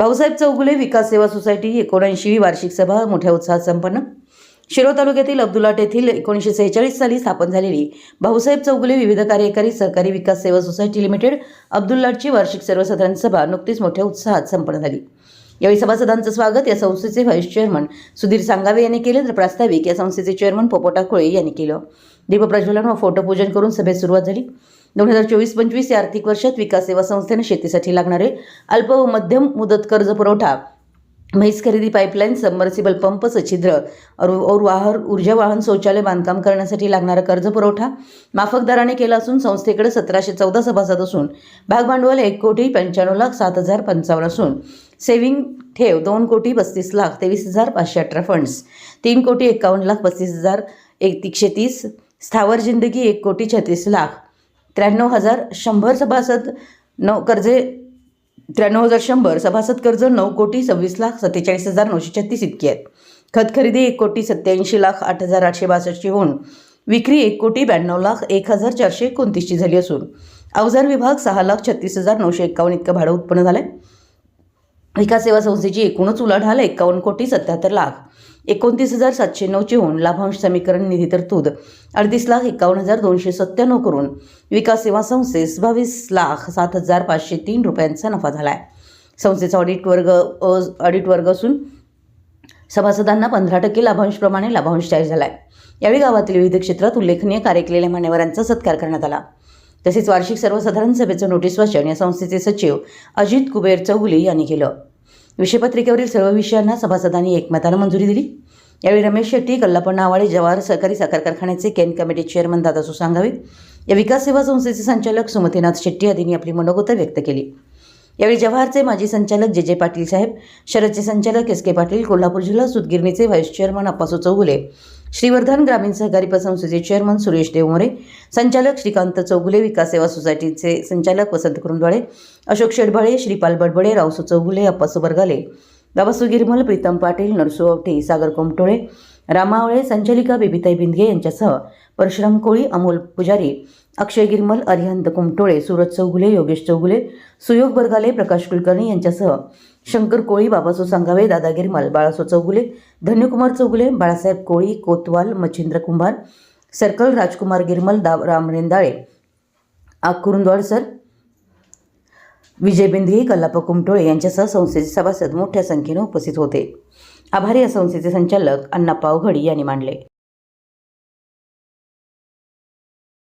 भाऊसाहेब चौगुले विकास सेवा सोसायटी एकोणऐंशीवी वार्षिक सभा मोठ्या उत्साहात संपन्न. शिरो तालुक्यातील अब्दुलाट येथील एकोणीसशे सेहेचाळीस साली स्थापन झालेली भाऊसाहेब चौगुले विविध कार्यकारी सहकारी विकास सेवा सोसायटी लिमिटेड अब्दुल्लाटची वार्षिक सर्वसाधारण सभा नुकतीच मोठ्या उत्साहात संपन्न झाली. यावेळी सभासदांचं स्वागत या संस्थेचे व्हाईस चेअरमन सुधीर सांगावे यांनी केले तर प्रास्ताविक या संस्थेचे चेअरमन पोपोटा कोळे यांनी केलं. दीपप्रज्वलन व फोटोपूजन करून सभेत सुरुवात झाली. दोन हजार चोवीस पंचवीस या आर्थिक वर्षात विकास सेवा संस्थेने शेतीसाठी लागणारे अल्प व मध्यम मुदत कर्ज पुरवठा म्हैस खरेदी पाईपलाईन सबमर्सिबल पंप सच्छिद्र और और वाहर ऊर्जा वाहन शौचालय बांधकाम करण्यासाठी लागणारा कर्ज पुरवठा माफक दराने केला असून संस्थेकडे सतराशे चौदा सभासद असून भागभांडवल एक कोटी पंच्याण्णव लाख सात हजार पंचावन्न असून सेव्हिंग ठेव दोन कोटी पस्तीस लाख तेवीस हजार पाचशे अठरा फंड्स तीन कोटी एकावन्न लाख पस्तीस हजार एक तीनशे तीस स्थावर जिंदगी एक कोटी छत्तीस लाख त्र्याण्णव हजार शंभर सभासद नऊ कर्जे त्र्याण्णव हजार शंभर सभासद कर्ज नऊ कोटी सव्वीस लाख सत्तेचाळीस हजार नऊशे छत्तीस इतकी आहेत. खत खरेदी एक कोटी सत्याऐंशी लाख आठ हजार आठशे बासष्टची होऊन विक्री एक कोटी ब्याण्णव लाख एक हजार चारशे एकोणतीसची झाली असून अवजार विभाग सहा लाख छत्तीस हजार नऊशे एक्कावन्न इतकं भाडं उत्पन्न झालं आहे विकास सेवा संस्थेची एकूणच उलाढाल एक्कावन्न कोटी सत्याहत्तर लाख. एकोणतीस हजार सातशे नऊची होऊन लाभांश समीकरण निधी तरतूद. अडतीस लाख एकावन्न हजार दोनशे सत्त्याण्णव करून विकास सेवा संस्थेस बावीस लाख सात हजार पाचशे तीन रुपयांचा नफा झाला आहे संस्थेचा ऑडिट वर्ग ऑडिट वर्ग असून सभासदांना पंधरा टक्के लाभांशप्रमाणे लाभांश जाहीर झाला आहे यावेळी गावातील विविध क्षेत्रात उल्लेखनीय कार्य केलेल्या मान्यवरांचा सत्कार करण्यात आला. तसेच वार्षिक सर्वसाधारण सभेचं नोटीस वाचन या संस्थेचे सचिव अजित कुबेर चौगुले यांनी केलं. विषयपत्रिकेवरील सर्व विषयांना सभासदांनी एकमतानं मंजुरी दिली. यावेळी रमेश शेट्टी कल्लापण नावाळे जवाहर सहकारी साखर कारखान्याचे केन कमिटी चेअरमन दादा सांगावे या विकास सेवा संस्थेचे संचालक सुमतीनाथ शेट्टी आदींनी आपली मनोगत व्यक्त केली. यावेळी जवाहरचे माजी संचालक जे जे पाटील साहेब शरदचे संचालक एस के पाटील कोल्हापूर जिल्हा सुतगिरणीचे व्हाईस चेअरमन अप्पासू चौगुले श्रीवर्धन ग्रामीण सहकारी पतसंस्थेचे चेअरमन सुरेश देवमोरे संचालक श्रीकांत चौगुले विकास सेवा सोसायटीचे संचालक वसंत कुरुंदवाळे अशोक शेडबाळे श्रीपाल बडबडे रावसू चौगुले अप्पासू बरगाले बाबासू गिरमल प्रीतम पाटील नरसू अवठे सागर कोमटोळे रामावळे संचालिका बेबीताई बिंदगे यांच्यासह परशुराम कोळी अमोल पुजारी अक्षय गिरमल अरिहंत कुमटोळे सूरज चौगुले योगेश चौगुले सुयोग बरगाले प्रकाश कुलकर्णी यांच्यासह शंकर कोळी बाबासो सांगावे दादा गिरमल बाळासो चौगुले धन्यकुमार चौगुले बाळासाहेब कोळी कोतवाल मच्छिंद्र कुंभार सर्कल राजकुमार गिरमल दाव राम रेंदाळे आकुरुंदवाड सर विजय बिंदगे कल्लाप कुमटोळे यांच्यासह संस्थेचे सभासद मोठ्या संख्येने उपस्थित होते. आभारी या संस्थेचे संचालक अण्णा पावघडी यांनी मांडले.